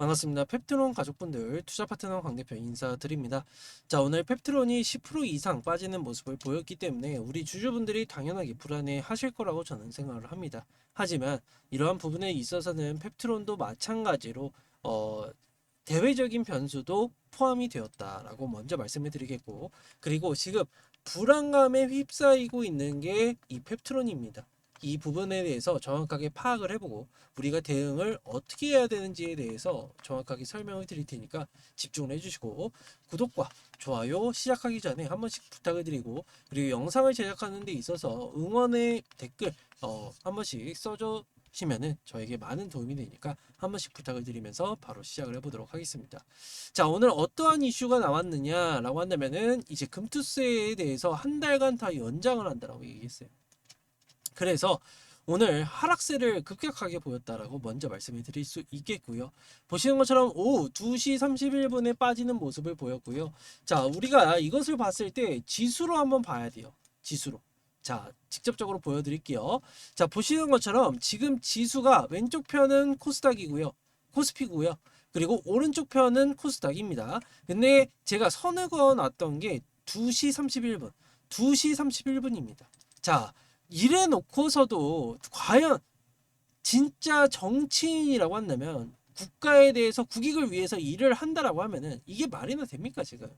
반갑습니다. 펩트론 가족분들 투자 파트너 강 대표 인사드립니다. 자, 오늘 펩트론이 10% 이상 빠지는 모습을 보였기 때문에 우리 주주분들이 당연하게 불안해 하실 거라고 저는 생각을 합니다. 하지만 이러한 부분에 있어서는 펩트론도 마찬가지로 어, 대외적인 변수도 포함이 되었다라고 먼저 말씀을 드리겠고 그리고 지금 불안감에 휩싸이고 있는 게 이 펩트론입니다. 이 부분에 대해서 정확하게 파악을 해보고 우리가 대응을 어떻게 해야 되는지에 대해서 정확하게 설명을 드릴 테니까 집중을 해주시고 구독과 좋아요 시작하기 전에 한 번씩 부탁을 드리고 그리고 영상을 제작하는 데 있어서 응원의 댓글 어, 한 번씩 써줘 시면은 저에게 많은 도움이 되니까 한 번씩 부탁을 드리면서 바로 시작을 해보도록 하겠습니다. 자 오늘 어떠한 이슈가 나왔느냐라고 한다면은 이제 금투세에 대해서 한 달간 다 연장을 한다라고 얘기했어요. 그래서 오늘 하락세를 급격하게 보였다라고 먼저 말씀을 드릴 수 있겠고요. 보시는 것처럼 오후 2시 31분에 빠지는 모습을 보였고요. 자, 우리가 이것을 봤을 때 지수로 한번 봐야 돼요. 지수로. 자, 직접적으로 보여드릴게요. 자, 보시는 것처럼 지금 지수가 왼쪽 편은 코스닥이고요. 코스피고요. 그리고 오른쪽 편은 코스닥입니다. 근데 제가 선을 그어 놨던 게 2시 31분. 2시 31분입니다. 자, 이래 놓고서도 과연 진짜 정치인이라고 한다면 국가에 대해서 국익을 위해서 일을 한다라고 하면은 이게 말이나 됩니까 지금?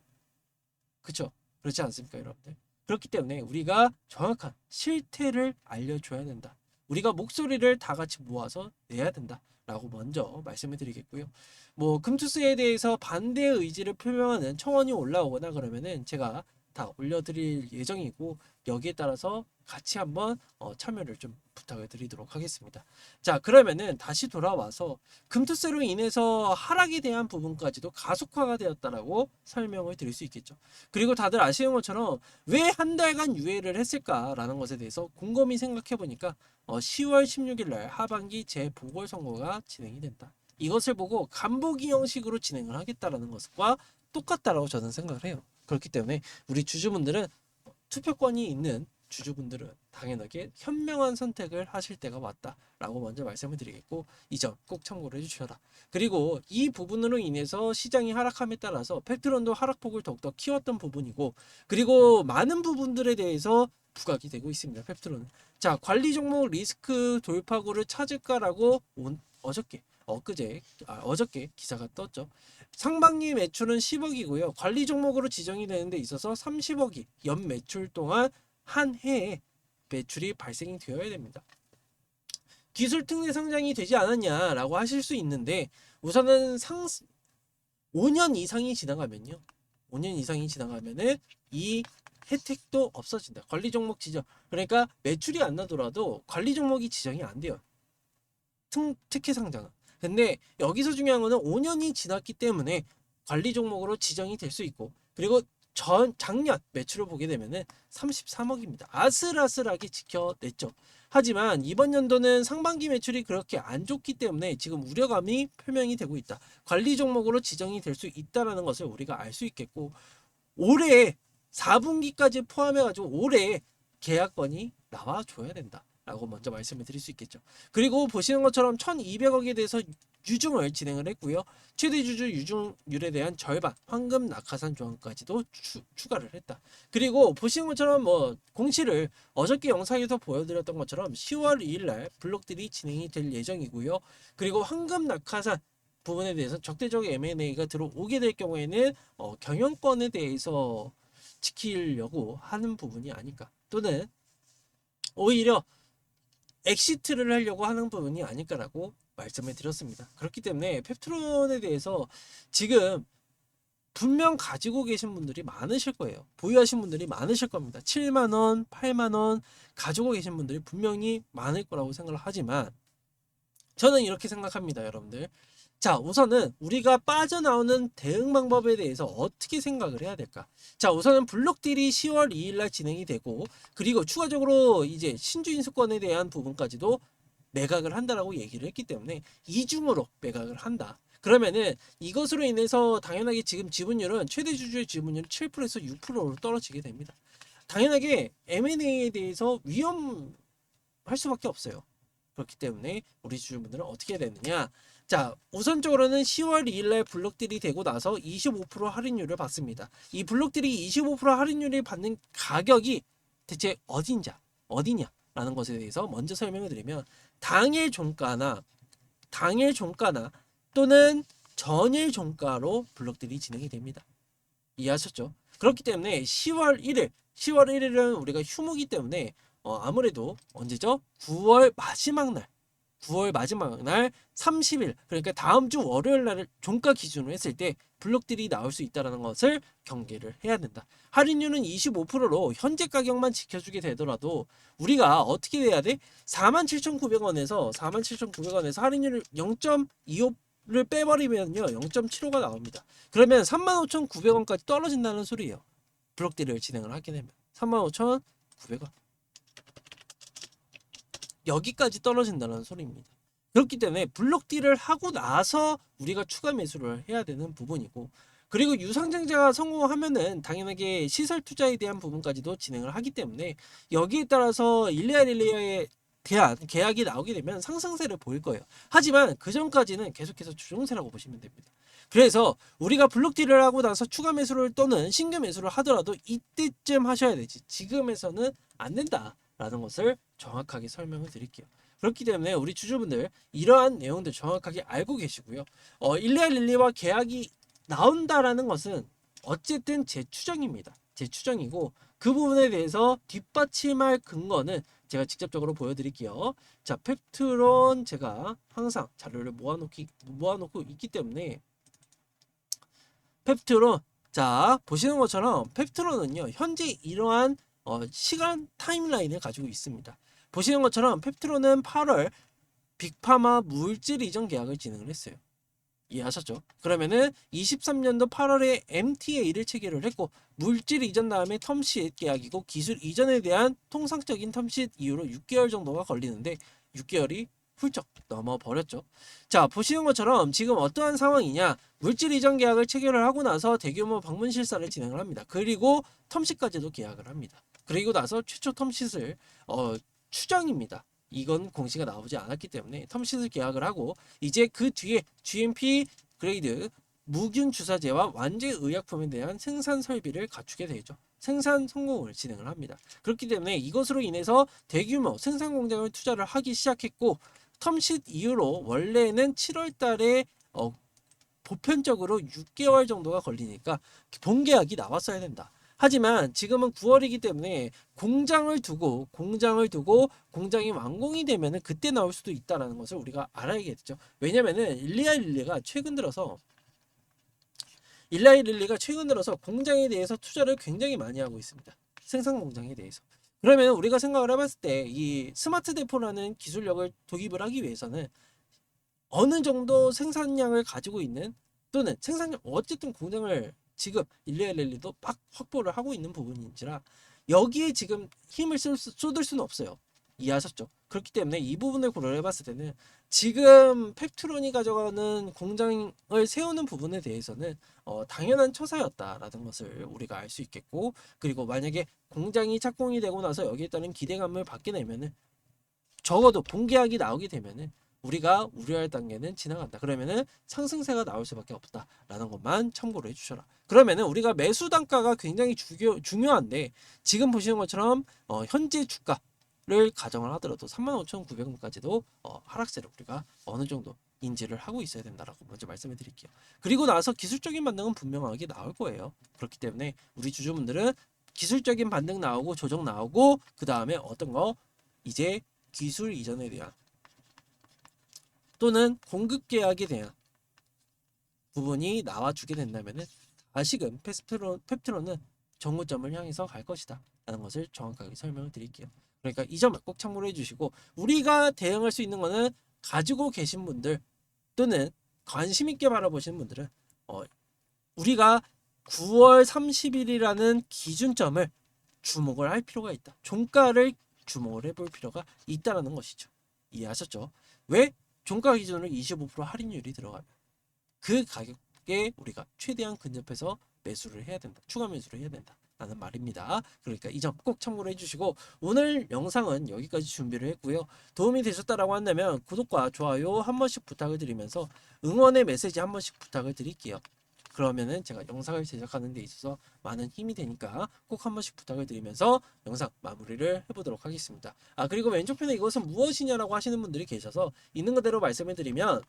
그쵸? 그렇지 않습니까 여러분들? 그렇기 때문에 우리가 정확한 실태를 알려줘야 된다. 우리가 목소리를 다 같이 모아서 내야 된다. 라고 먼저 말씀을 드리겠고요. 뭐 금투스에 대해서 반대 의지를 표명하는 청원이 올라오거나 그러면은 제가 다 올려드릴 예정이고 여기에 따라서 같이 한번 어, 참여를 좀 부탁을 드리도록 하겠습니다. 자 그러면은 다시 돌아와서 금투세로 인해서 하락에 대한 부분까지도 가속화가 되었다라고 설명을 드릴 수 있겠죠. 그리고 다들 아시는 것처럼 왜 한 달간 유예를 했을까라는 것에 대해서 곰곰이 생각해 보니까 어, 10월 16일 날 하반기 재보궐선거가 진행이 된다. 이것을 보고 간보기 형식으로 진행을 하겠다라는 것과 똑같다라고 저는 생각을 해요. 그렇기 때문에 우리 주주분들은 투표권이 있는 주주분들은 당연하게 현명한 선택을 하실 때가 왔다라고 먼저 말씀을 드리겠고 이 점 꼭 참고를 해주셔라. 그리고 이 부분으로 인해서 시장이 하락함에 따라서 팩트론도 하락폭을 더욱더 키웠던 부분이고 그리고 많은 부분들에 대해서 부각이 되고 있습니다. 펩트론은 자 관리 종목 리스크 돌파구를 찾을까라고 온, 어저께 엊그제 아, 어저께 기사가 떴죠. 상반기 매출은 10억이고요. 관리 종목으로 지정이 되는 데 있어서 30억이 연 매출 동안 한 해에 매출이 발생이 되어야 됩니다. 기술 특례 상장이 되지 않았냐라고 하실 수 있는데 우선은 상 5년 이상이 지나가면요. 5년 이상이 지나가면은 이 혜택도 없어진다. 관리 종목 지정. 그러니까 매출이 안 나더라도 관리 종목이 지정이 안 돼요. 특, 특혜 상장은. 근데 여기서 중요한 거는 5년이 지났기 때문에 관리 종목으로 지정이 될 수 있고 그리고 전 작년 매출을 보게 되면은 33억입니다. 아슬아슬하게 지켜냈죠. 하지만 이번 연도는 상반기 매출이 그렇게 안 좋기 때문에 지금 우려감이 표명이 되고 있다. 관리 종목으로 지정이 될 수 있다라는 것을 우리가 알 수 있겠고 올해 4분기까지 포함해 가지고 올해 계약건이 나와 줘야 된다. 라고 먼저 말씀을 드릴 수 있겠죠. 그리고 보시는 것처럼 1200억에 대해서 유중을 진행을 했고요. 최대 주주 유중률에 대한 절반 황금 낙하산 조항까지도 추, 추가를 했다. 그리고 보시는 것처럼 뭐 공시를 어저께 영상에서 보여드렸던 것처럼 10월 2일 날 블록들이 진행이 될 예정이고요. 그리고 황금 낙하산 부분에 대해서 적대적 M&A가 들어오게 될 경우에는 어, 경영권에 대해서 지키려고 하는 부분이 아닐까. 또는 오히려 엑시트를 하려고 하는 부분이 아닐까라고 말씀을 드렸습니다. 그렇기 때문에 펩트론에 대해서 지금 분명 가지고 계신 분들이 많으실 거예요. 보유하신 분들이 많으실 겁니다. 7만 원, 8만 원 가지고 계신 분들이 분명히 많을 거라고 생각을 하지만 저는 이렇게 생각합니다, 여러분들. 자, 우선은 우리가 빠져나오는 대응 방법에 대해서 어떻게 생각을 해야 될까? 자, 우선은 블록딜이 10월 2일 날 진행이 되고 그리고 추가적으로 이제 신주 인수권에 대한 부분까지도 매각을 한다라고 얘기를 했기 때문에 이중으로 매각을 한다. 그러면은 이것으로 인해서 당연하게 지금 지분율은 최대 주주의 지분율 7%에서 6%로 떨어지게 됩니다. 당연하게 M&A에 대해서 위험할 수밖에 없어요. 그렇기 때문에 우리 주주분들은 어떻게 해야 되느냐? 자, 우선적으로는 10월 2일날 블록딜이 되고 나서 25% 할인율을 받습니다. 이 블록딜이 25% 할인율을 받는 가격이 대체 어딘자, 어디냐라는 것에 대해서 먼저 설명을 드리면 당일 종가나 당일 종가나 또는 전일 종가로 블록딜이 진행이 됩니다. 이해하셨죠? 그렇기 때문에 10월 1일, 10월 1일은 우리가 휴무기 때문에 어, 아무래도 언제죠? 9월 마지막 날, 9월 마지막 날 30일, 그러니까 다음 주 월요일 날을 종가 기준으로 했을 때 블록딜이 나올 수 있다는 것을 경계를 해야 된다. 할인율은 25%로 현재 가격만 지켜주게 되더라도 우리가 어떻게 돼야 돼? 47,900원에서 47,900원에서 할인율을 0.25 를 빼버리면요 0.75가 나옵니다. 그러면 35,900원까지 떨어진다는 소리예요. 블록딜을 진행을 하게 되면 35,900원 여기까지 떨어진다는 소리입니다. 그렇기 때문에 블록딜을 하고 나서 우리가 추가 매수를 해야 되는 부분이고 그리고 유상증자가 성공하면은 당연하게 시설 투자에 대한 부분까지도 진행을 하기 때문에 여기에 따라서 일리아 릴리아에 대한 계약이 나오게 되면 상승세를 보일 거예요. 하지만 그 전까지는 계속해서 주종세라고 보시면 됩니다. 그래서 우리가 블록딜을 하고 나서 추가 매수를 또는 신규 매수를 하더라도 이때쯤 하셔야 되지. 지금에서는 안 된다 라는 것을 정확하게 설명을 드릴게요. 그렇기 때문에 우리 주주분들 이러한 내용들 정확하게 알고 계시고요. 어, 일리아 릴리와 계약이 나온다라는 것은 어쨌든 제 추정입니다. 제 추정이고 그 부분에 대해서 뒷받침할 근거는 제가 직접적으로 보여드릴게요. 자, 펩트론 제가 항상 자료를 모아놓기 모아놓고 있기 때문에 펩트론 자 보시는 것처럼 펩트론은요 현재 이러한 어, 시간 타임라인을 가지고 있습니다. 보시는 것처럼 펩트론은 8월 빅파마 물질 이전 계약을 진행을 했어요. 이해하셨죠? 그러면은 23년도 8월에 MTA를 체결을 했고 물질 이전 다음에 텀시읒 계약이고 기술 이전에 대한 통상적인 텀시읒 이후로 6개월 정도가 걸리는데 6개월이 훌쩍 넘어 버렸죠. 자 보시는 것처럼 지금 어떠한 상황이냐 물질 이전 계약을 체결을 하고 나서 대규모 방문 실사를 진행을 합니다. 그리고 텀시까지도 계약을 합니다. 그리고 나서 최초 텀시을 어, 추정입니다. 이건 공시가 나오지 않았기 때문에 텀시을 계약을 하고 이제 그 뒤에 GMP 그레이드 무균 주사제와 완제 의약품에 대한 생산 설비를 갖추게 되죠. 생산 성공을 진행을 합니다. 그렇기 때문에 이것으로 인해서 대규모 생산 공장을 투자를 하기 시작했고 텀쉿 이후로 원래는 7월 달에 어, 보편적으로 6개월 정도가 걸리니까 본계약이 나왔어야 된다. 하지만 지금은 9월이기 때문에 공장을 두고 공장을 두고 공장이 완공이 되면은 그때 나올 수도 있다라는 것을 우리가 알아야겠죠. 왜냐면은 일리아 릴리가 최근 들어서 일라이 릴리가 최근 들어서 공장에 대해서 투자를 굉장히 많이 하고 있습니다. 생산 공장에 대해서. 그러면 우리가 생각을 해봤을 때 이 스마트 데포라는 기술력을 도입을 하기 위해서는 어느 정도 생산량을 가지고 있는 또는 생산량 어쨌든 공장을 지금 릴리도 막 확보를 하고 있는 부분인지라 여기에 지금 힘을 쏟, 쏟을 수는 없어요. 이해하셨죠? 그렇기 때문에 이 부분을 고려해 봤을 때는 지금 팩트론이 가져가는 공장을 세우는 부분에 대해서는 어, 당연한 처사였다라는 것을 우리가 알 수 있겠고 그리고 만약에 공장이 착공이 되고 나서 여기에 따른 기대감을 받게 되면은 적어도 본계약이 나오게 되면은 우리가 우려할 단계는 지나간다. 그러면은 상승세가 나올 수밖에 없다라는 것만 참고로 해주셔라. 그러면은 우리가 매수 단가가 굉장히 중요, 중요한데 지금 보시는 것처럼 어, 현재 주가 를 가정을 하더라도 35,900원까지도 어, 하락세를 우리가 어느 정도 인지를 하고 있어야 된다라고 먼저 말씀을 드릴게요. 그리고 나서 기술적인 반등은 분명하게 나올 거예요. 그렇기 때문에 우리 주주분들은 기술적인 반등 나오고 조정 나오고 그 다음에 어떤 거 이제 기술 이전에 대한 또는 공급 계약에 대한 부분이 나와주게 된다면은 다시금 페스트론, 펩트론은 정고점을 향해서 갈 것이다 라는 것을 정확하게 설명을 드릴게요. 그러니까 이 점을 꼭 참고로 해주시고 우리가 대응할 수 있는 거는 가지고 계신 분들 또는 관심 있게 바라보시는 분들은 어, 우리가 9월 30일이라는 기준점을 주목을 할 필요가 있다. 종가를 주목을 해볼 필요가 있다라는 것이죠. 이해하셨죠? 왜 종가 기준으로 25% 할인율이 들어가면 그 가격에 우리가 최대한 근접해서 매수를 해야 된다. 추가 매수를 해야 된다. 라는 말입니다. 그러니까 이 점 꼭 참고를 해주시고 오늘 영상은 여기까지 준비를 했고요. 도움이 되셨다라고 한다면 구독과 좋아요 한 번씩 부탁을 드리면서 응원의 메시지 한 번씩 부탁을 드릴게요. 그러면은 제가 영상을 제작하는 데 있어서 많은 힘이 되니까 꼭 한 번씩 부탁을 드리면서 영상 마무리를 해보도록 하겠습니다. 아 그리고 왼쪽편에 이것은 무엇이냐라고 하시는 분들이 계셔서 있는 그대로 말씀을 드리면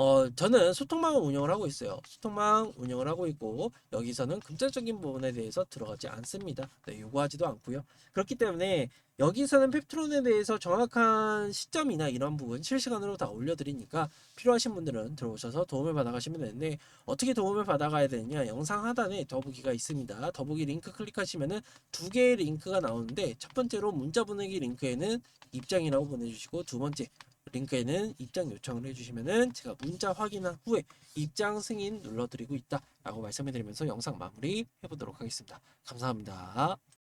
어 저는 소통망을 운영을 하고 있어요. 소통망 운영을 하고 있고 여기서는 금전적인 부분에 대해서 들어가지 않습니다. 네, 요구하지도 않고요. 그렇기 때문에 여기서는 펩트론에 대해서 정확한 시점이나 이런 부분 실시간으로 다 올려드리니까 필요하신 분들은 들어오셔서 도움을 받아가시면 되는데 어떻게 도움을 받아가야 되느냐 영상 하단에 더보기가 있습니다. 더보기 링크 클릭하시면은 두 개의 링크가 나오는데 첫 번째로 문자 보내기 링크에는 입장이라고 보내주시고 두 번째 링크에는 입장 요청을 해주시면은 제가 문자 확인한 후에 입장 승인 눌러드리고 있다라고 말씀해드리면서 영상 마무리 해보도록 하겠습니다. 감사합니다.